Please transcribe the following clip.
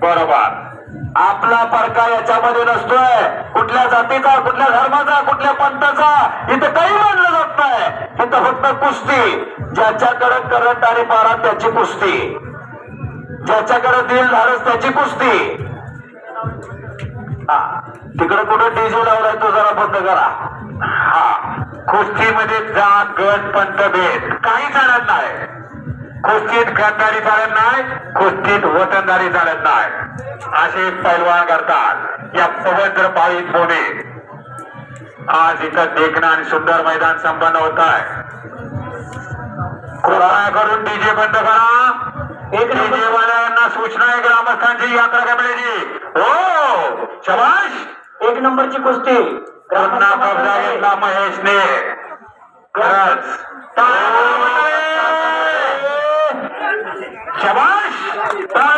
बरोबर. आपला परका याच्यामध्ये नसतोय. कुठल्या जातीचा कुठल्या धर्माचा कुठल्या पंथाचा इथं काही मानलं जात नाही. इथं फक्त कुस्ती. ज्याच्याकडे करंट आणि पारा त्याची कुस्ती. ज्याच्याकडे दिल धारस त्याची कुस्ती. हा तिकडे कुठे डीजे लावलाय तो जरा बंद करा. हा कुस्तीमध्ये जात गट पंथ भेद. काही चालत नाही कुस्तीत गद्दारी चालत नाही कुस्तीत वतनदारी चालत नाही. असे पैलवान करतात. या पवित्र पाळीत होणे आज इथं देखणं आणि सुंदर मैदान संपन्न होत आहे कृपया करून डीजे बंद करा. एक डीजे वाल्यांना सूचना आहे ग्रामस्थांची यात्रा कमिटीची. हो शबाश एक नंबरची कुस्ती. पुन्हा कब्जा घेतला महेशने. खरंच. शबाश टाळ्या करा दोघांसाठी